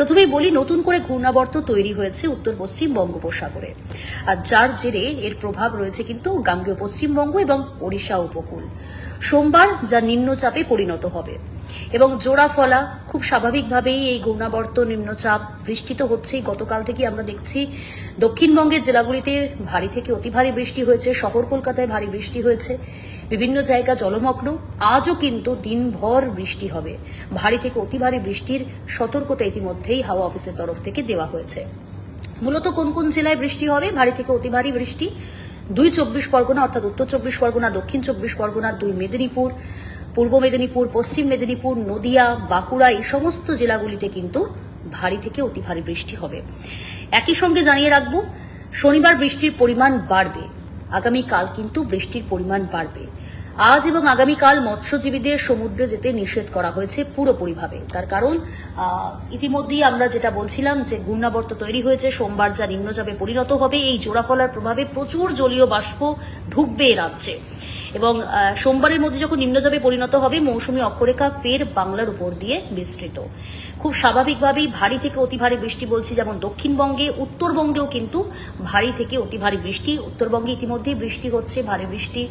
প্রথমেই বলি, নতুন করে ঘূর্ণাবর্ত তৈরি হয়েছে উত্তর পশ্চিম বঙ্গোপসাগরে। আর যার জেরে এর প্রভাব রয়েছে কিন্তু গাঙ্গেয় পশ্চিমবঙ্গ এবং ওড়িশা উপকূল। সোমবার যা নিম্নচাপে পরিণত হবে। এবং জোড়া ফলা খুব স্বাভাবিকভাবেই এই ঘূর্ণাবর্ত নিম্নচাপ বৃষ্টি তো হচ্ছেই গতকাল থেকে আমরা দেখছি দক্ষিণবঙ্গের জেলাগুলিতে ভারী থেকে অতি ভারী বৃষ্টি হয়েছে, শহর কলকাতায় ভারী বৃষ্টি হয়েছে, বিভিন্ন জায়গা জলমগ্ন। আজও কিন্তু দিনভর বৃষ্টি হবে। ভারী থেকে অতি ভারী বৃষ্টির সতর্কতা ইতিমধ্যেই হাওয়া অফিসের তরফ থেকে দেওয়া হয়েছে। মূলত কোন কোন জেলায় বৃষ্টি হবে? ভারী থেকে অতি ভারী বৃষ্টি। দুই চব্বিশ পরগনা, অর্থাৎ উত্তর চব্বিশ পরগনা, দক্ষিণ চব্বিশ পরগনা, দুই মেদিনীপুর, পূর্ব মেদিনীপুর, পশ্চিম মেদিনীপুর, নদিয়া, বাঁকুড়া এই সমস্ত জেলাগুলিতে কিন্তু ভারী থেকে অতি ভারী বৃষ্টি হবে। একই সঙ্গে জানিয়ে রাখব, শনিবার বৃষ্টির পরিমাণ বাড়বে। আগামীকাল কিন্তু বৃষ্টির পরিমাণ বাড়বে। আজ এবং আগামীকাল মৎস্যজীবীদের সমুদ্রে যেতে নিষেধ করা হয়েছে পুরোপুরিভাবে। তার কারণ ইতিমধ্যেই আমরা যেটা বলছিলাম যে ঘূর্ণাবর্ত তৈরি হয়েছে, সোমবার যা নিম্নচাপে পরিণত হবে, এই জোড়াফলার প্রভাবে প্রচুর জলীয় বাষ্প ঢুকবে রাজ্যে। এবং সোমবারের মধ্যে যখন নিম্নচাপে পরিণত হবে, মৌসুমী অক্ষরেখা ফের বাংলার উপর দিয়ে বিস্তৃত। খুব স্বাভাবিকভাবেই ভারী থেকে অতি ভারী বৃষ্টি বলছি, যেমন দক্ষিণবঙ্গে, উত্তরবঙ্গেও কিন্তু ভারী থেকে অতি ভারী বৃষ্টি। উত্তরবঙ্গে ইতিমধ্যেই বৃষ্টি হচ্ছে, ভারী বৃষ্টি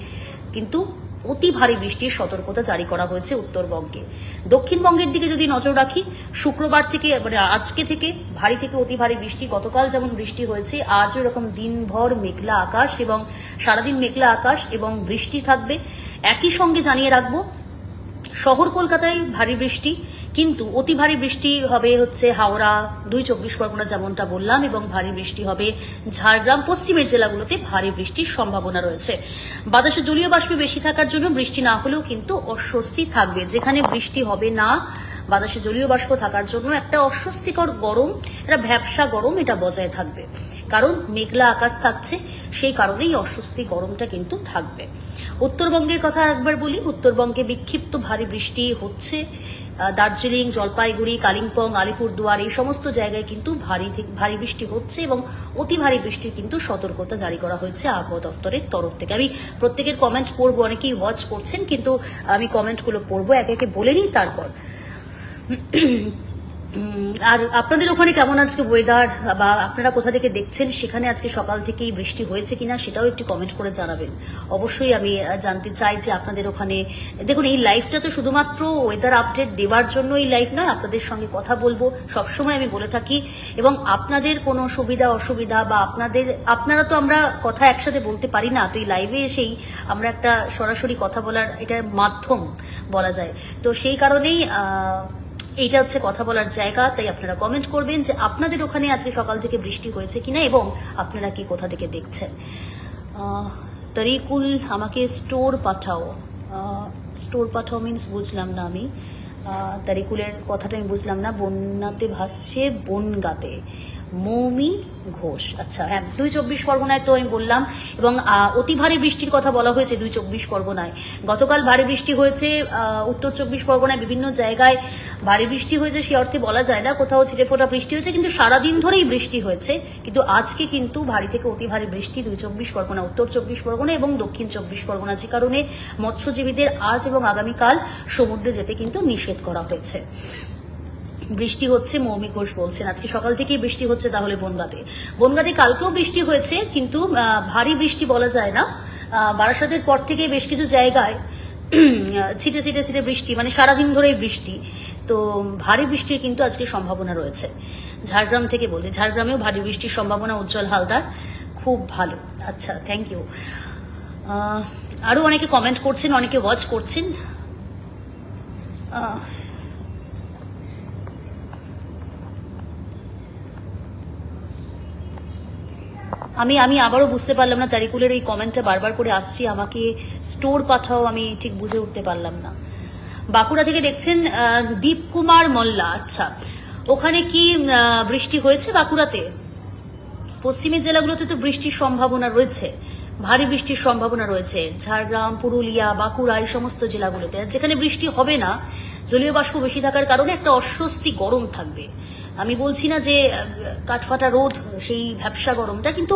কিন্তু অতি ভারী বৃষ্টির সতর্কতা জারি করা হয়েছে উত্তরবঙ্গে। দক্ষিণবঙ্গের দিকে যদি নজর রাখি, শুক্রবার থেকে মানে আজকে থেকে ভারী থেকে অতি ভারী বৃষ্টি, গতকাল যেমন বৃষ্টি হয়েছে, আজও এরকম দিনভর মেঘলা আকাশ এবং সারাদিন মেঘলা আকাশ এবং বৃষ্টি থাকবে। একই সঙ্গে জানিয়ে রাখব, শহর কলকাতায় ভারী বৃষ্টি কিন্তু অতি ভারী বৃষ্টি হবে হচ্ছে হাওড়া, দুই চব্বিশ পরগনা যেমনটা বললাম, এবং ভারী বৃষ্টি হবে ঝাড়গ্রাম, পশ্চিমের জেলাগুলোতে ভারী বৃষ্টির সম্ভাবনা রয়েছে। বাতাসে জলীয় বাষ্পে বেশি থাকার জন্য বৃষ্টি না হলেও কিন্তু অস্বস্তি থাকবে। যেখানে বৃষ্টি হবে না, বাতাসে জলীয় বাষ্প থাকার জন্য একটা অস্বস্তিকর গরম, একটা ভ্যাবসা গরম এটা বজায় থাকবে। কারণ মেঘলা আকাশ থাকছে, সেই কারণেই অস্বস্তি গরমটা কিন্তু থাকবে। উত্তরবঙ্গের কথা একবার বলি, উত্তরবঙ্গে বিক্ষিপ্ত ভারী বৃষ্টি হচ্ছে। দার্জিলিং, জলপাইগুড়ি, কালিম্পং, আলিপুরদুয়ার এই সমস্ত জায়গায় কিন্তু ভারী ভারী বৃষ্টি হচ্ছে এবং অতি ভারী বৃষ্টির কিন্তু সতর্কতা জারি করা হয়েছে আবহাওয়া দপ্তরের তরফ থেকে। আমি প্রত্যেকের কমেন্ট পড়ব, অনেকেই ওয়াচ করছেন, কিন্তু আমি কমেন্টগুলো পড়ব, একে একে বলে নিই তারপর। আর আপনাদের ওখানে কেমন আজকে ওয়েদার বা আপনারা কোথা থেকে দেখছেন? সেখানে আজকে সকাল থেকেই বৃষ্টি হয়েছে কিনা সেটাও একটু কমেন্ট করে জানাবেন। অবশ্যই আমি জানতে চাই যে আপনাদের ওখানে, দেখুন, এই লাইভটা তো শুধুমাত্র ওয়েদার আপডেট দেওয়ার জন্য এই লাইভ নয়, আপনাদের সঙ্গে কথা বলব, সবসময় আমি বলে থাকি। এবং আপনাদের কোনো সুবিধা, অসুবিধা বা আপনাদের, আপনারা তো আমরা কথা একসাথে বলতে পারি না, তো এই লাইভে এসেই আমরা একটা সরাসরি কথা বলার এটার মাধ্যম বলা যায়। তো সেই কারণেই এইটা হচ্ছে কথা বলার জায়গা, তাই আপনারা কমেন্ট করবেন যে আপনাদের ওখানে আজকে সকাল থেকে বৃষ্টি হয়েছে কিনা এবং আপনারা কি কোথা থেকে দেখছেন। তারিকুল, আমাকে স্টোর পাঠাও। স্টোর পাঠাও মিনস বুঝলাম না আমি। তারিকুলের কথাটা আমি বুঝলাম না। বন্যাতে ভাসছে, বনগাতে। মৌমি ঘোষ। আচ্ছা হ্যাঁ দুই চব্বিশ পরগনায় তো আমি বললাম, এবং অতি ভারী বৃষ্টির কথা বলা হয়েছে দুই চব্বিশ পরগনায়। গতকাল ভারী বৃষ্টি হয়েছে উত্তর চব্বিশ পরগনায় বিভিন্ন জায়গায় ভারী বৃষ্টি হয়েছে, সে অর্থে বলা যায় না, কোথাও ছিটে ফোটা বৃষ্টি হয়েছে, কিন্তু সারাদিন ধরেই বৃষ্টি হয়েছে। কিন্তু আজকে কিন্তু ভারী থেকে অতি ভারী বৃষ্টি দুই চব্বিশ পরগনা, উত্তর চব্বিশ পরগনা এবং দক্ষিণ চব্বিশ পরগনা, যে কারণে মৎস্যজীবীদের আজ এবং আগামীকাল সমুদ্রে যেতে কিন্তু নিষেধ করা হয়েছে। বৃষ্টি হচ্ছে, মৌমি ঘোষ বলছেন, আজকে সকাল থেকেই বৃষ্টি হচ্ছে তাহলে বনগাতে। বনগাতে কালকেও বৃষ্টি হয়েছে, কিন্তু ভারী বৃষ্টি বলা যায় না। বারাসাতের পর থেকে বেশ কিছু জায়গায় ছিটে ছিটে ছিটে বৃষ্টি মানে সারাদিন ধরেই বৃষ্টি। তো, ভারী বৃষ্টির কিন্তু আজকে সম্ভাবনা রয়েছে। ঝাড়গ্রাম থেকে বলছি, ঝাড়গ্রামেও ভারী বৃষ্টির সম্ভাবনা উজ্জ্বল হালদার। খুব ভালো। আচ্ছা থ্যাংক ইউ আরও অনেকে কমেন্ট করছেন, অনেকে ওয়াচ করছেন। আমি আমি আবারও বুঝতে পারলাম না তারিকুলের এই কমেন্টটা বারবার করে আসছি আমাকে স্টোর পাঠাও আমি ঠিক বুঝে উঠতে পারলাম না। বাঁকুড়া থেকে দেখছেন আহ, দীপকুমার মোল্লা আচ্ছা। ওখানে কি বৃষ্টি হয়েছে বাঁকুড়াতে? পশ্চিমের জেলাগুলোতে তো বৃষ্টির সম্ভাবনা রয়েছে ভারী বৃষ্টির সম্ভাবনা রয়েছে ঝাড়গ্রাম পুরুলিয়া বাঁকুড়া এই সমস্ত জেলাগুলোতে। যেখানে বৃষ্টি হবে না জলীয় বাষ্প বেশি থাকার কারণে একটা অস্বস্তি গরম থাকবে। আমি বলছি না যে কাঠফাটা রোদ, সেই ভ্যাবসা গরমটা, কিন্তু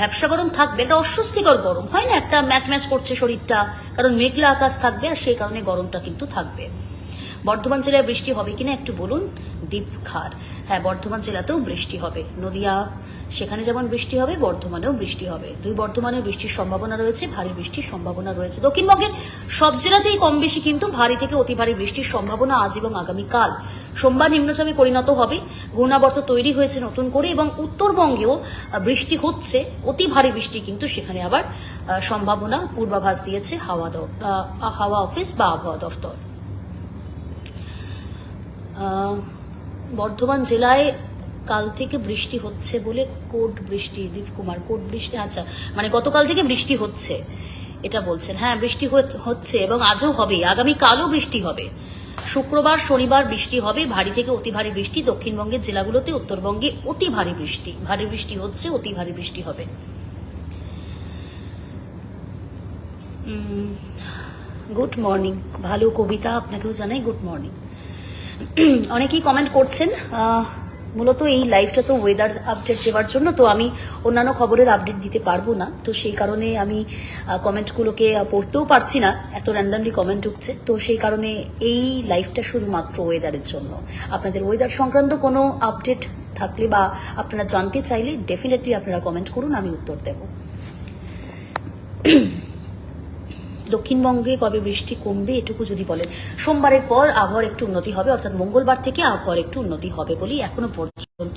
ভ্যাবসা গরম থাকবে, একটা অস্বস্তিকর গরম, হয় না? একটা ম্যাচ ম্যাচ করছে শরীরটা, কারণ মেঘলা আকাশ থাকবে আর সেই কারণে গরমটা কিন্তু থাকবে। বর্ধমান জেলায় বৃষ্টি হবে কিনা একটু বলুন? দীপ খার হ্যাঁ বর্ধমান জেলাতেও বৃষ্টি হবে। নদিয়া সেখানে যেমন বৃষ্টি হবে, বর্ধমানেও বৃষ্টি হবে। দুই বর্ধমানে বৃষ্টির সম্ভাবনা রয়েছে, ভারী বৃষ্টির সম্ভাবনা রয়েছে। দক্ষিণবঙ্গের সব জেলাতেই কম বেশি কিন্তু ভারী থেকে অতি ভারী বৃষ্টির সম্ভাবনা আজ এবং আগামীকাল সোমবার নিম্নচাপে পরিণত হবে। ঘূর্ণাবর্ত তৈরি হয়েছে নতুন করে এবং উত্তরবঙ্গেও বৃষ্টি হচ্ছে, অতি ভারী বৃষ্টি কিন্তু সেখানে আবার সম্ভাবনা পূর্বাভাস দিয়েছে হাওয়া হাওয়া অফিস বা আবহাওয়া দফতর। বর্ধমান জেলায় কাল থেকে বৃষ্টি হচ্ছে বলে কোট বৃষ্টি দীপ কুমার, কোট বৃষ্টি আচ্ছা মানে গতকাল থেকে বৃষ্টি হচ্ছে, এটা বলছেন। হ্যাঁ বৃষ্টি হচ্ছে এবং আজও হবে, আগামী কালও বৃষ্টি হবে। শুক্রবার, শনিবার বৃষ্টি হবে, ভারী থেকে অতি ভারী বৃষ্টি, দক্ষিণবঙ্গের জেলাগুলোতে উত্তরবঙ্গে অতি ভারী বৃষ্টি ভারী বৃষ্টি হচ্ছে, অতি ভারী বৃষ্টি হবে। গুড মর্নিং, ভালো কবিতা আপনাকেও জানাই, গুড মর্নিং। অনেকেই কমেন্ট করছেন মূলত এই লাইভটা তো ওয়েদার আপডেট দেওয়ার জন্য, তো আমি অন্যান্য খবরের আপডেট দিতে পারব না। তো সেই কারণে আমি কমেন্টগুলোকে পড়তেও পারছি না। এত র্যান্ডামলি কমেন্ট ঢুকছে তো সেই কারণে এই লাইভটা শুধুমাত্র ওয়েদারের জন্য। আপনাদের ওয়েদার সংক্রান্ত কোনো আপডেট থাকলে বা আপনারা জানতে চাইলে ডেফিনেটলি আপনারা কমেন্ট করুন, আমি উত্তর দেবো। দক্ষিণবঙ্গে কবে বৃষ্টি কমবে এটুকু যদি বলেন। সোমবারের পর আবহাওয়ার একটু উন্নতি হবে, অর্থাৎ মঙ্গলবার থেকে আবহাওয়ার একটু উন্নতি হবে বলেই এখনও পর্যন্ত,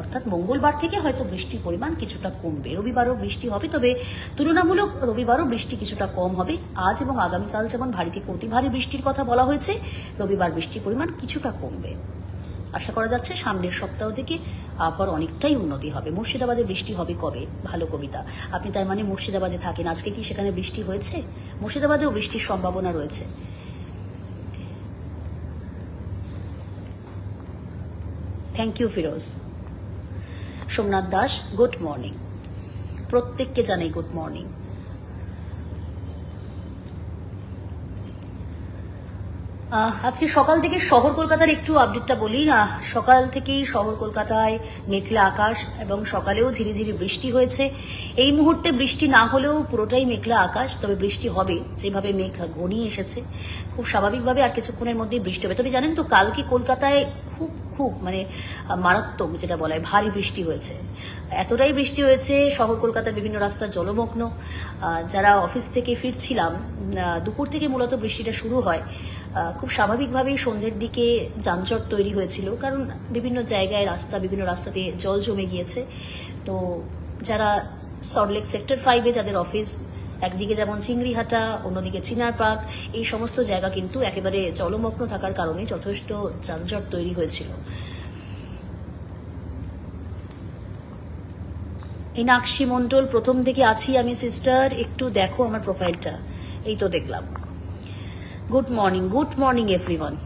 অর্থাৎ মঙ্গলবার থেকে হয়তো বৃষ্টির পরিমাণ কিছুটা কমবে। রবিবারও বৃষ্টি হবে, তবে তুলনামূলক রবিবারও বৃষ্টি কিছুটা কম হবে। আজ এবং আগামীকাল যেমন ভারী থেকে অতি ভারী বৃষ্টির কথা বলা হয়েছে, রবিবার বৃষ্টির পরিমাণ কিছুটা কমবে। আশা করা যাচ্ছে সামনের সপ্তাহ থেকে আবহাওয়ার অনেকটাই উন্নতি হবে। মুর্শিদাবাদে বৃষ্টি হবে কবে? ভালো কবিতা। আপনি তার মানে মুর্শিদাবাদে থাকেন। আজকে কি সেখানে বৃষ্টি হয়েছে? মুর্শিদাবাদেও বৃষ্টির সম্ভাবনা রয়েছে। Thank you Firoz Somnath Das good morning প্রত্যেককে জানাই গুড মর্নিং আজকে সকাল থেকে শহর কলকাতার একটু আপডেটটা বলি। সকাল থেকেই শহর কলকাতায় মেঘলা আকাশ এবং সকালেও ঝিরি ঝিরি বৃষ্টি হয়েছে। এই মুহূর্তে বৃষ্টি না হলেও পুরোটাই মেঘলা আকাশ, তবে বৃষ্টি হবে। যেভাবে মেঘ ঘনিয়ে এসেছে, খুব স্বাভাবিকভাবে আর কিছুক্ষণের মধ্যেই বৃষ্টি হবে। তবে জানেন তো, কালকে কলকাতায় খুব খুব মানে মারাত্মক যেটা বলা হয়, ভারী বৃষ্টি হয়েছে। এতটাই বৃষ্টি হয়েছে, শহর কলকাতার বিভিন্ন রাস্তা জলমগ্ন। যারা অফিস থেকে ফিরছিলাম দুপুর থেকে মূলত বৃষ্টিটা শুরু হয়। খুব স্বাভাবিকভাবেই সন্ধ্যের দিকে যানজট তৈরি হয়েছিল, কারণ বিভিন্ন জায়গায় রাস্তা, বিভিন্ন রাস্তাতে জল জমে গিয়েছে। তো যারা সল্টলেক সেক্টর ফাইভে যাদের অফিস একদিকে যেমন চিংড়িহাটা, অন্যদিকে চিনার পার্ক এই সমস্ত জায়গা কিন্তু একেবারে জলমগ্ন থাকার কারণে যথেষ্ট যানজট তৈরি হয়েছিল। এই নাকশি মন্ডল প্রথম থেকে আছি আমি, সিস্টার। একটু দেখো আমার প্রোফাইলটা। এই তো দেখলাম। Good morning good morning, everyone.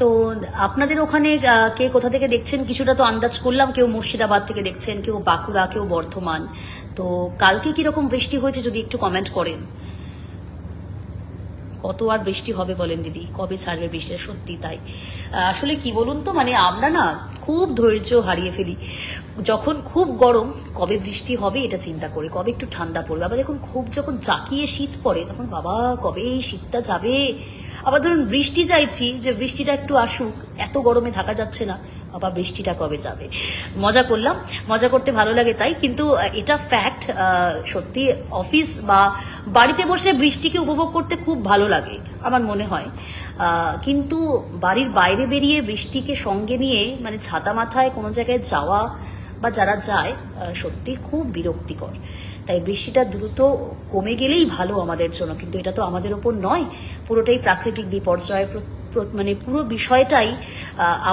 তো আপনাদের ওখানে কে কোথা থেকে দেখছেন? কিছুটা তো আন্দাজ করলাম, কেউ মুর্শিদাবাদ থেকে দেখছেন, কেউ বাঁকুড়া, কেউ বর্ধমান। তো কালকে কীরকম বৃষ্টি হয়েছে যদি একটু কমেন্ট করেন। কত আর বৃষ্টি হবে বলেন দিদি? কবে ছাড়বে বৃষ্টি? সত্যি তাই। আসলে কি বলুন তো মানে আমরা না খুব ধৈর্য হারিয়ে ফেলি। যখন খুব গরম, কবে বৃষ্টি হবে এটা চিন্তা করি, কবে একটু ঠান্ডা পড়বে। আবার দেখুন, খুব যখন জাকিয়ে শীত পড়ে, তখন বাবা, কবে শীতটা যাবে? আবার ধরুন, বৃষ্টি চাইছি যে বৃষ্টিটা একটু আসুক, এত গরমে থাকা যাচ্ছে না। বাবা বৃষ্টিটা কবে যাবে। মজা করলাম। মজা করতে ভালো লাগে তাই, কিন্তু এটা ফ্যাক্ট সত্যি অফিস বা বাড়িতে বসে বৃষ্টিকে উপভোগ করতে খুব ভালো লাগে, আমার মনে হয়। কিন্তু বাড়ির বাইরে বেরিয়ে বৃষ্টিকে সঙ্গে নিয়ে মানে ছাতা মাথায় কোনো জায়গায় যাওয়া বা যারা যায় সত্যি খুব বিরক্তিকর। তাই বৃষ্টিটা দ্রুত কমে গেলেই ভালো আমাদের জন্য, কিন্তু এটা তো আমাদের ওপর নয়, পুরোটাই প্রাকৃতিক বিপর্যয় প্র- প্র- মানে পুরো বিষয়টাই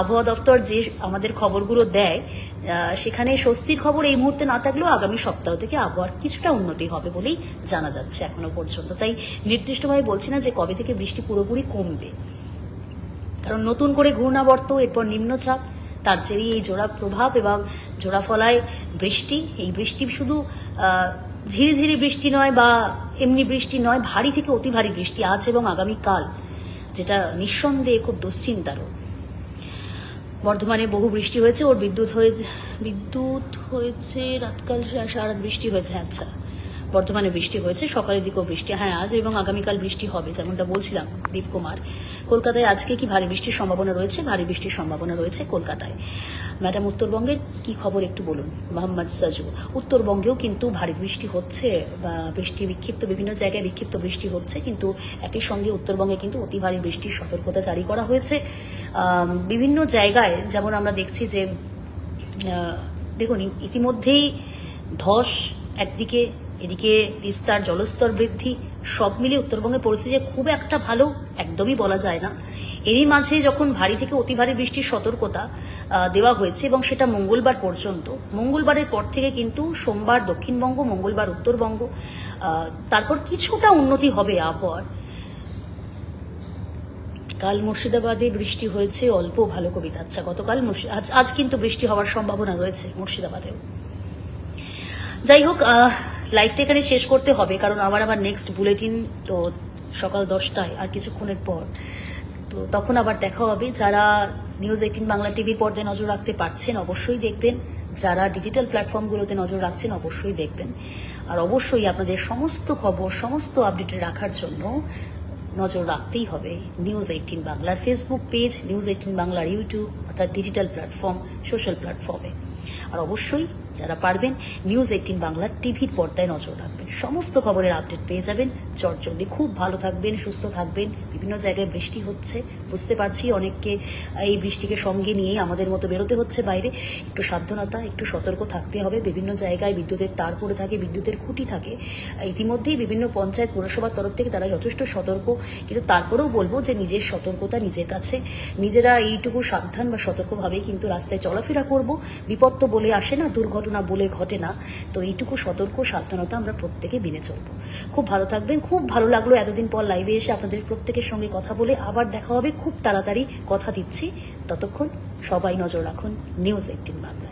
আবহাওয়া দপ্তর যে আমাদের খবরগুলো দেয় সেখানে স্বস্তির খবর এই মুহূর্তে না থাকলেও আগামী সপ্তাহ থেকে আবহাওয়ার কিছুটা উন্নতি হবে বলেই জানা যাচ্ছে এখনও পর্যন্ত। তাই নির্দিষ্টভাবে বলছি না যে কবে থেকে বৃষ্টি পুরোপুরি কমবে। কারণ নতুন করে ঘূর্ণাবর্ত, এরপর নিম্নচাপ, তার জেরেই এই জোড়া প্রভাব এবং জোড়া ফলায় বৃষ্টি। এই বৃষ্টি শুধু ঝিরিঝিরি বৃষ্টি নয় বা এমনি বৃষ্টি নয়, ভারী থেকে অতি ভারী বৃষ্টি আজ এবং আগামীকাল। যেটা নিঃসন্দেহে খুব দুশ্চিন্তারও। বর্ধমানে বহু বৃষ্টি হয়েছে, ওর বিদ্যুৎ হয়েছে বিদ্যুৎ হয়েছে, রাতকাল সারা বৃষ্টি হয়েছে আচ্ছা। বর্ধমানে বৃষ্টি হয়েছে, সকালের দিকেও বৃষ্টি হ্যাঁ আজ এবং আগামীকাল বৃষ্টি হবে, যেমনটা বলছিলাম দীপকুমার। কলকাতায় আজকে কি ভারী বৃষ্টির সম্ভাবনা রয়েছে? ভারী বৃষ্টির সম্ভাবনা রয়েছে কলকাতায়। ম্যাডাম উত্তরবঙ্গের কি খবর একটু বলুন? মোহাম্মদ সাজু, উত্তরবঙ্গেও কিন্তু ভারী বৃষ্টি হচ্ছে, বা বৃষ্টি বিক্ষিপ্ত, বিভিন্ন জায়গায় বিক্ষিপ্ত বৃষ্টি হচ্ছে, কিন্তু একই সঙ্গে উত্তরবঙ্গে কিন্তু অতি ভারী বৃষ্টির সতর্কতা জারি করা হয়েছে। বিভিন্ন জায়গায় যেমন আমরা দেখছি যে দেখুন, ইতিমধ্যেই ধস একদিকে এদিকে তিস্তার জলস্তর বৃদ্ধি, সব মিলিয়ে উত্তরবঙ্গের পরিস্থিতি খুব একটা ভালো একদমই বলা যায় না। এরই মাঝে যখন ভারী থেকে অতি ভারী বৃষ্টির সতর্কতা দেওয়া হয়েছে এবং সেটা মঙ্গলবার পর্যন্ত। মঙ্গলবারের পর থেকে কিন্তু সোমবার দক্ষিণবঙ্গ, মঙ্গলবার উত্তরবঙ্গ তারপর কিছুটা উন্নতি হবে আবহাওয়ার। কাল মুর্শিদাবাদে বৃষ্টি হয়েছে, অল্প ভালো কবিতা। আচ্ছা গতকাল আজ আজ কিন্তু বৃষ্টি হওয়ার সম্ভাবনা রয়েছে মুর্শিদাবাদেও। যাই হোক লাইভটা এখানে শেষ করতে হবে, কারণ আবার আবার নেক্সট বুলেটিন তো সকাল দশটায় আর কিছুক্ষণের পর। তো তখন আবার দেখা হবে। যারা নিউজ এইটিন বাংলা টিভির পর্দায় নজর রাখতে পারছেন, অবশ্যই দেখবেন। যারা ডিজিটাল প্ল্যাটফর্মগুলোতে নজর রাখছেন, অবশ্যই দেখবেন। আর অবশ্যই আপনাদের সমস্ত খবর, সমস্ত আপডেট রাখার জন্য নজর রাখতেই হবে। নিউজ এইটিন বাংলার ফেসবুক পেজ নিউজ এইটিন বাংলার ইউটিউব অর্থাৎ ডিজিটাল প্ল্যাটফর্ম সোশ্যাল প্ল্যাটফর্মে আর অবশ্যই যারা পারবেন নিউজ এইটিন বাংলার টিভির পর্দায় নজর রাখবেন। সমস্ত খবরের আপডেট পেয়ে যাবেন। চটজলদি খুব ভালো থাকবেন, সুস্থ থাকবেন। বিভিন্ন জায়গায় বৃষ্টি হচ্ছে, বুঝতে পারছি অনেককে এই বৃষ্টিকে সঙ্গে নিয়ে আমাদের মতো বেরোতে হচ্ছে বাইরে। একটু সাবধানতা, একটু সতর্ক থাকতে হবে। বিভিন্ন জায়গায় বিদ্যুতের তার পড়ে থাকে, বিদ্যুতের খুঁটি থাকে। ইতিমধ্যেই বিভিন্ন পঞ্চায়েত পৌরসভার তরফ থেকে তারা যথেষ্ট সতর্ক। কিন্তু তারপরেও বলব যে নিজের সতর্কতা নিজের কাছে। নিজেরা এইটুকু সাবধান বা সতর্কভাবেই কিন্তু রাস্তায় চলাফেরা করব। বিপদ তো বলে আসে না, দুর্ঘটনা বলে ঘটে না। তো এইটুকু সতর্ক, সাবধানতা আমরা প্রত্যেকে মেনে চলবো। খুব ভালো থাকবেন, খুব ভালো লাগল এতদিন পর লাইভে এসে আপনাদের প্রত্যেকের সঙ্গে কথা বলে। আবার দেখা হবে, খুব তাড়াতাড়ি কথা দিচ্ছি। ততক্ষণ সবাই নজর রাখুন নিউজ এইটিন বাংলায়